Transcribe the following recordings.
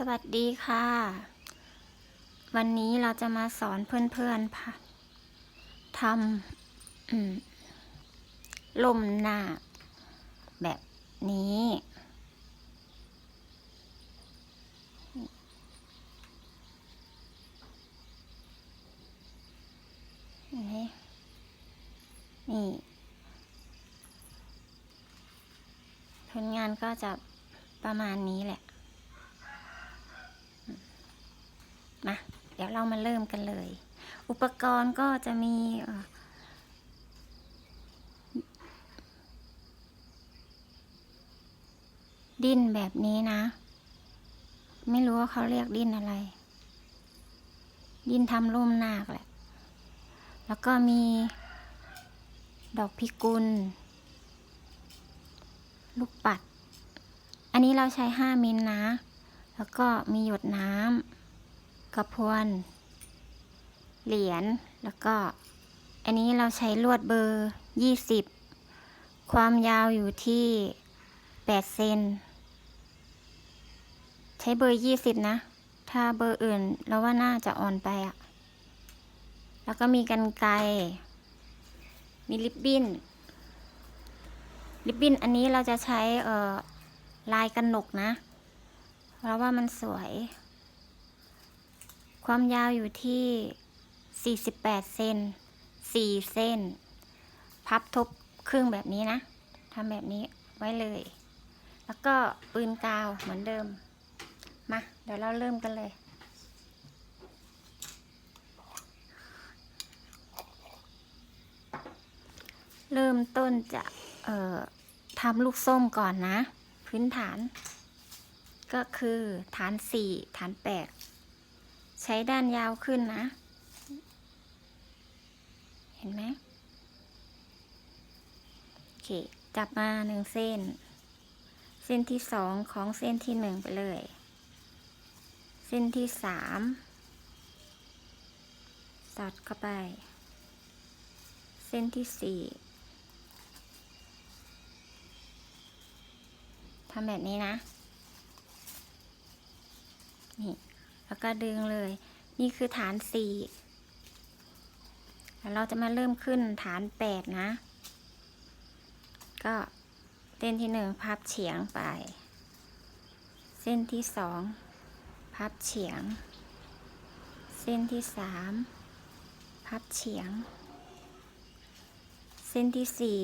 สวัสดีค่ะ วันนี้เราจะมาสอนเพื่อนๆพะทำล่มหน้า แบบนี้ นี่ผลงานก็จะประมาณนี้แหละ มาเดี๋ยวเรามาเริ่มกันเลย อุปกรณ์ก็จะมีดิ้นแบบนี้นะ ไม่รู้ว่าเขาเรียกดิ้นอะไร ดิ้นทำร่มนาคแหละ แล้วก็มีดอกพิกุล ลูกปัด อันนี้เราใช้5มิลนะ แล้วก็มีหยดน้ำ กระพวน เหรียญ แล้วก็ อันนี้เราใช้ลวดเบอร์20ความยาวอยู่ที่8เซน ใช้เบอร์20นะ ถ้าเบอร์อื่นเราว่าน่าจะอ่อนไปอะแล้วก็มีกันไกมีลิปบิ้น ลิปบิ้นอันนี้เราจะใช้เอ่อลายกันหนกนะ เพราะว่ามันสวย ความยาวอยู่ที่ 48 เซน 4 เส้น พับทบครึ่งแบบนี้นะทำแบบนี้ไว้เลย แล้วก็ปืนกาวเหมือนเดิม มา เดี๋ยวเราเริ่มกันเลยเริ่มต้นจะ เอ่อทำลูกส้มก่อนนะ พื้นฐาน ก็คือฐานสี่ฐานแปด ใช้ด้านยาวขึ้นนะ เห็นไหมโอเค จับมาหนึ่งเส้น เส้นที่สองของเส้นที่หนึ่งไปเลย เส้นที่สามสอดเข้าไป เส้นที่สี่ทำแบบนี้นะ นี่ แล้วก็ดึงเลย นี่คือฐานสี่แล้วเราจะมาเริ่มขึ้นฐานแปดนะ ก็เส้นที่หนึ่งพับเฉียงไป เส้นที่สองพับเฉียง เส้นที่สามพับเฉียง เส้นที่สี่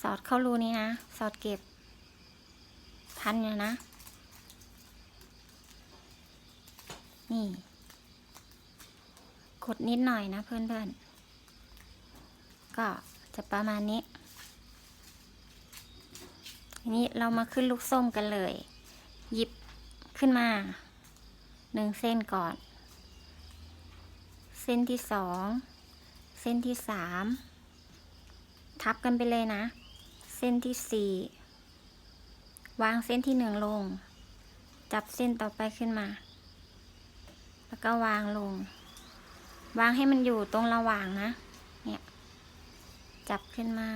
สอดเข้ารูนี้นะ สอดเก็บพันอยู่นะ นี่ กดนิดหน่อยนะเพื่อนๆ ก็จะประมาณนี้ทีนี้เรามาขึ้นลูกส้มกันเลย หยิบขึ้นมาหนึ่งเส้นก่อน เส้นที่สองเส้นที่สามทับกันไปเลยนะ เส้นที่สี่วางเส้นที่หนึ่งลง จับเส้นต่อไปขึ้นมา แล้วก็วางลง วางให้มันอยู่ตรงระหว่างนะ เนี่ย จับขึ้นมา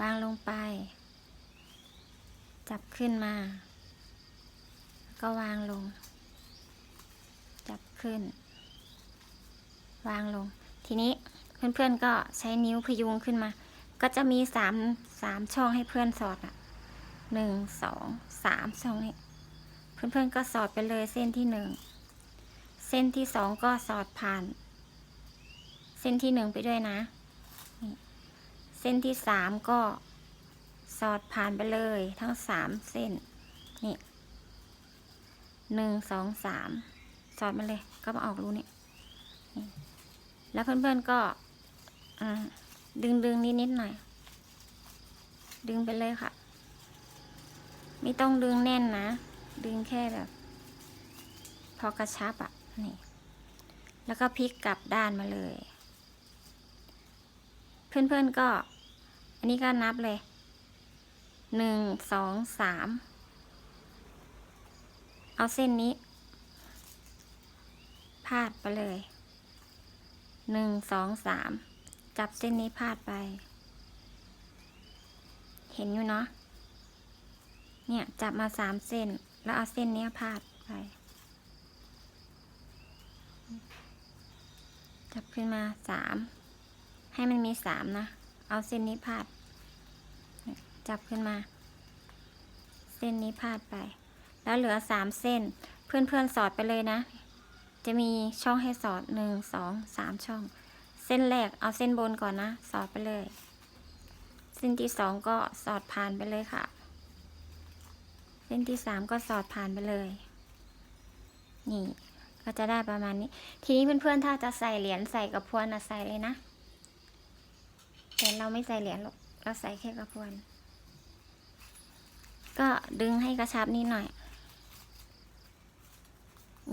วางลงไป จับขึ้นมา ก็วางลง จับขึ้น วางลง ทีนี้เพื่อนๆก็ใช้นิ้วพยุงขึ้นมา ก็จะมีสามสามช่องให้เพื่อนสอดอะหนึ่งสองสามช่องนี้ เพื่อนๆก็สอดไปเลยเส้นที่หนึ่งเส้นที่สองก็สอดผ่าน เส้นที่หนึ่งไปด้วยนะ เส้นที่สามก็สอดผ่านไปเลยทั้งสามเส้น นี่หนึ่งสองสามสอดมาเลย ก็มาออกรูนี่นี่แล้วเพื่อนๆก็ดึงดึงนิดนิดๆหน่อย ดึงไปเลยค่ะ ไม่ต้องดึงแน่นนะ ดึงแค่แบบ พอกระชับอะ่ะนี่ แล้วก็พลิกกลับด้านมาเลย เพื่อนๆก็ อันนี้ก็นับเลยหนึ่งสองสามเอาเส้นนี้ พาดไปเลยหนึ่งสองสามจับเส้นนี้พาดไป เห็นอยู่เนาะเนี่ย จับมาสามเส้น แล้วเอาเส้นนี้พาดไป จับขึ้นมาสามให้มันมีสามนะ เอาเส้นนี้พาด จับขึ้นมา เส้นนี้พาดไป แล้วเหลือสามเส้น เพื่อนๆสอดไปเลยนะ จะมีช่องให้สอดหนึ่งสองสามช่อง เส้นแรกเอาเส้นบนก่อนนะ สอดไปเลย เส้นที่สองก็สอดผ่านไปเลยค่ะ เส้นที่สามก็สอดผ่านไปเลย นี่ ก็จะได้ประมาณนี้ ทีนี้เพื่อนๆถ้าจะใส่เหรียญใส่กระพวนนะใส่เลยนะแต่เราไม่ใส่เหรียญหรอกเราใส่แค่กระพวน ก็ดึงให้กระชับนิดหน่อย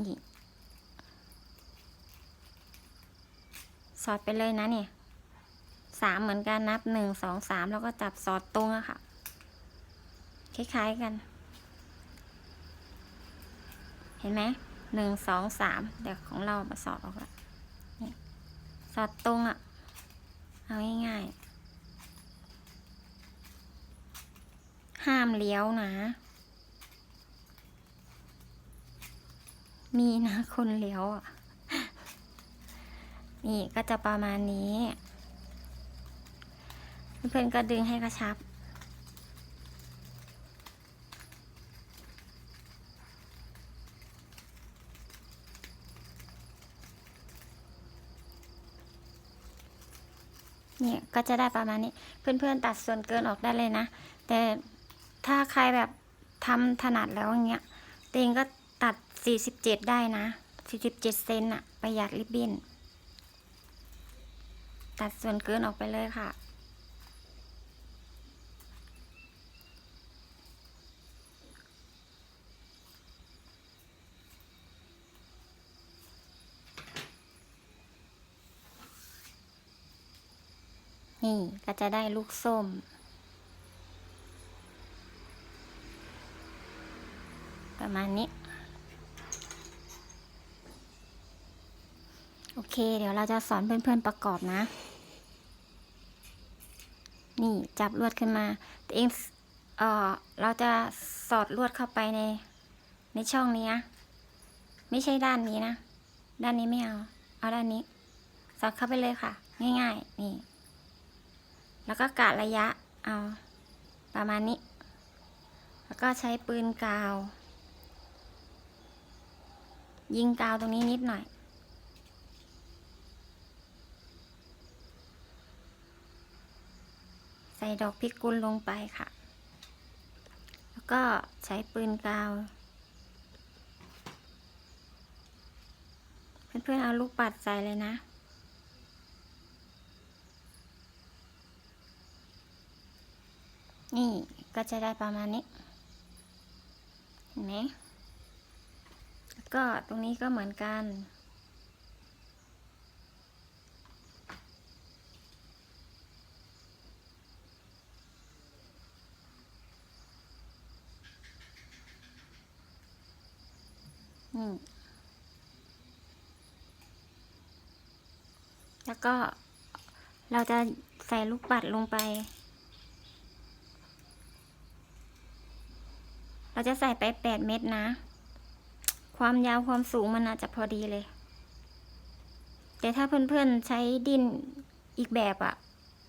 นี่ สอดไปเลยนะเนี่ยสามเหมือนกันนับหนึ่งสองสามแล้วก็จับสอดตรงอะค่ะ คล้ายๆกัน เห็นไหมหนึ่งสองสามแต่ของเรามาสอดออกละสอดตรงอะเอาง่ายๆ ห้ามเลี้ยวนะ มีนะคนเลี้ยวอะ นี่ก็จะประมาณนี้ เพื่อนๆก็ดึงให้กระชับ เนี่ยก็จะได้ประมาณนี้ เพื่อนๆตัดส่วนเกินออกได้เลยนะ แต่ถ้าใครแบบทำถนัดแล้วอย่างเงี้ยตัวเองก็ตัด 47 ได้นะ 47 เซนอะประหยัดริบบิ้น ตัดส่วนเกินออกไปเลยค่ะ นี่ก็จะได้ลูกส้ม ประมาณนี้ โอเค เดี๋ยวเราจะสอนเพื่อนๆประกอบนะ นี่จับลวดขึ้นมาตัวเองเออเราจะสอดลวดเข้าไปในในช่องนี้นะ ไม่ใช่ด้านนี้นะ ด้านนี้ไม่เอา เอาด้านนี้ สอดเข้าไปเลยค่ะ ง่ายๆ นี่ แล้วก็กะระยะเอาประมาณนี้ แล้วก็ใช้ปืนกาว ยิงกาวตรงนี้นิดหน่อย ใส่ดอกพิกุลลงไปค่ะ แล้วก็ใช้ปืนกาว เพื่อนๆเอาลูกปัดใส่เลยนะ นี่ก็จะได้ประมาณนี้ เห็นไหมแล้วก็ตรงนี้ก็เหมือนกัน นี่ แล้วก็เราจะใส่ลูกปัดลงไป เราจะใส่ไปแปดเม็ดนะ ความยาวความสูงมันอาจจะพอดีเลย แต่ถ้าเพื่อนๆใช้ดินอีกแบบอะ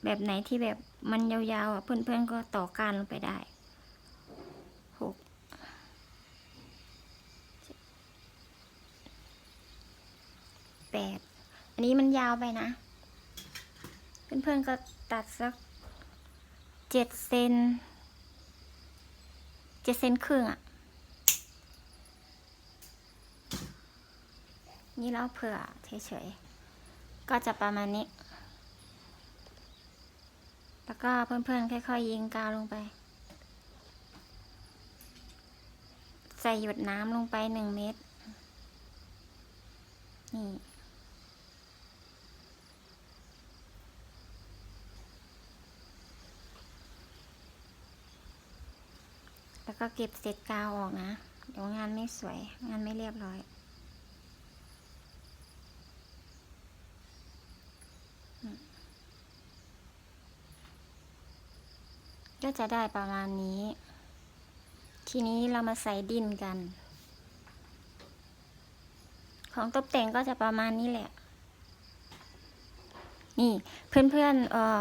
แบบไหนที่แบบมันยาวๆอะเพื่อนๆก็ต่อการลงไปได้หกแปดอันนี้มันยาวไปนะ เพื่อนๆก็ตัดสักเจ็ดเซน เจ็ดเซนครึ่งอะ่ะ นี่เราเผื่อเฉยๆ ก็จะประมาณนี้ แล้วก็เพื่อนๆ ค่อยๆ ยิงกาวลงไป ใส่หยดน้ำลงไปหนึ่งเม็ดนี่ แล้ว ก็เก็บเศษกาวออกนะ เดี๋ยวงานไม่สวย งานไม่เรียบร้อย ก็จะได้ประมาณนี้ ทีนี้เรามาใส่ดินกัน ของตกแต่งก็จะประมาณนี้แหละ นี่เพื่อนๆเออ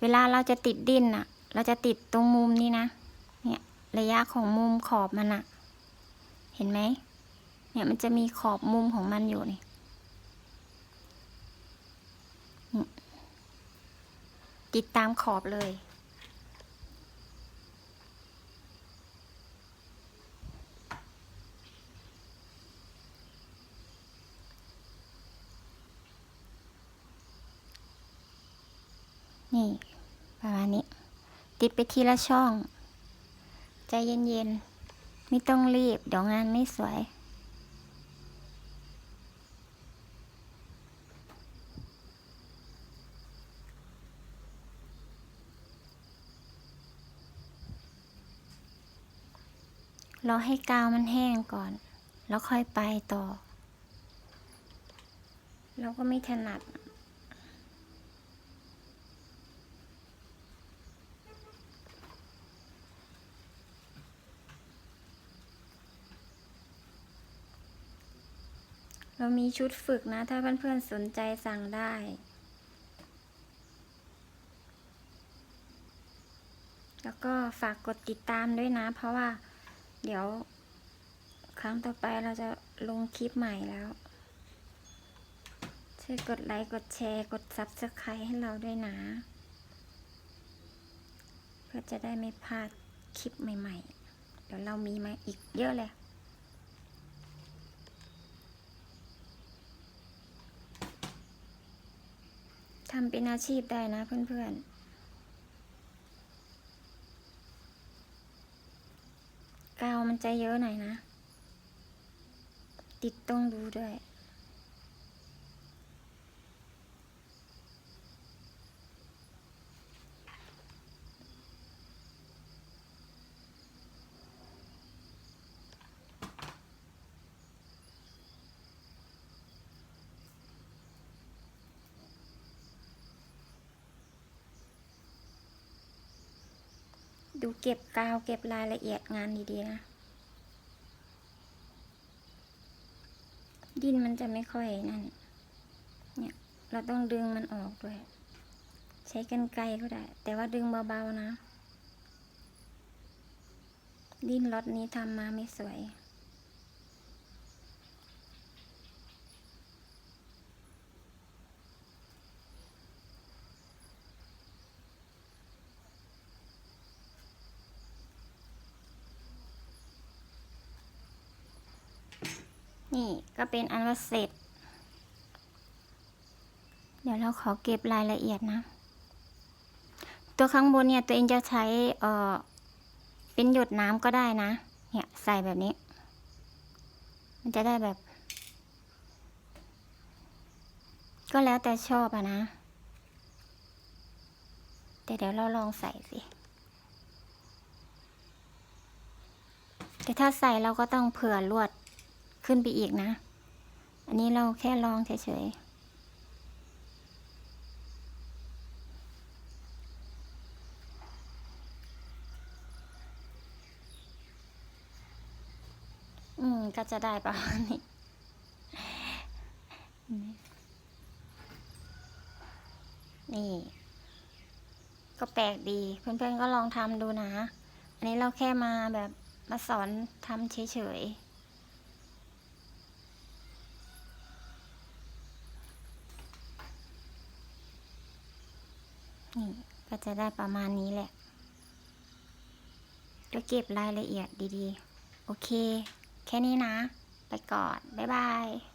เวลาเราจะติดดินน่ะเราจะติดตรงมุมนี้นะ ระยะของมุมขอบมันอะเห็นไหม เนี่ยมันจะมีขอบมุมของมันอยู่นี่ ติดตามขอบเลย นี่ ประมาณนี้ ติดไปทีละช่อง ใจเย็นๆ ไม่ต้องรีบ เดี๋ยวงานไม่สวย รอให้กาวมันแห้งก่อน แล้วค่อยไปต่อ เราก็ไม่ถนัด เรามีชุดฝึกนะ ถ้าเพื่อนๆสนใจสั่งได้แล้วก็ฝากกดติดตามด้วยนะ เพราะว่าเดี๋ยว ครั้งต่อไปเราจะลงคลิปใหม่แล้ว ช่วยกดไลค์ กดแชร์ กด Subscribe ให้เราด้วยนะ เพื่อจะได้ไม่พลาดคลิปใหม่ ๆ เดี๋ยวเรามีมาอีกเยอะเลย ทำเป็นอาชีพได้นะเพื่อนๆ กาวมันจะเยอะหน่อยนะ ติดต้องดูด้วย ดูเก็บกาวเก็บรายละเอียดงานดีๆนะ ดินมันจะไม่ค่อยนั่น เนี่ย เราต้องดึงมันออกด้วย ใช้กันไกรก็ได้ แต่ว่าดึงเบาๆนะ ดินรถนี้ทำมาไม่สวย นี่ก็เป็นอันว่าเสร็จ เดี๋ยวเราขอเก็บรายละเอียดนะ ตัวข้างบนเนี่ยตัวเองจะใช้เออเป็นหยดน้ำก็ได้นะ เนี่ยใส่แบบนี้ มันจะได้แบบ ก็แล้วแต่ชอบอะนะ แต่เดี๋ยวเราลองใส่สิแต่ถ้าใส่เราก็ต้องเผื่อลวด ขึ้นไปอีกนะ อันนี้เราแค่ลองเฉยๆอืม ก็จะได้ประมาณนี้นี่ ก็แปลกดี เพื่อนๆก็ลองทำดูนะ อันนี้เราแค่มาแบบมาสอนทำเฉยๆ นี่ก็จะได้ประมาณนี้แหละ ก็เก็บรายละเอียดดีๆ โอเค แค่นี้นะ ไปก่อน บ๊ายบาย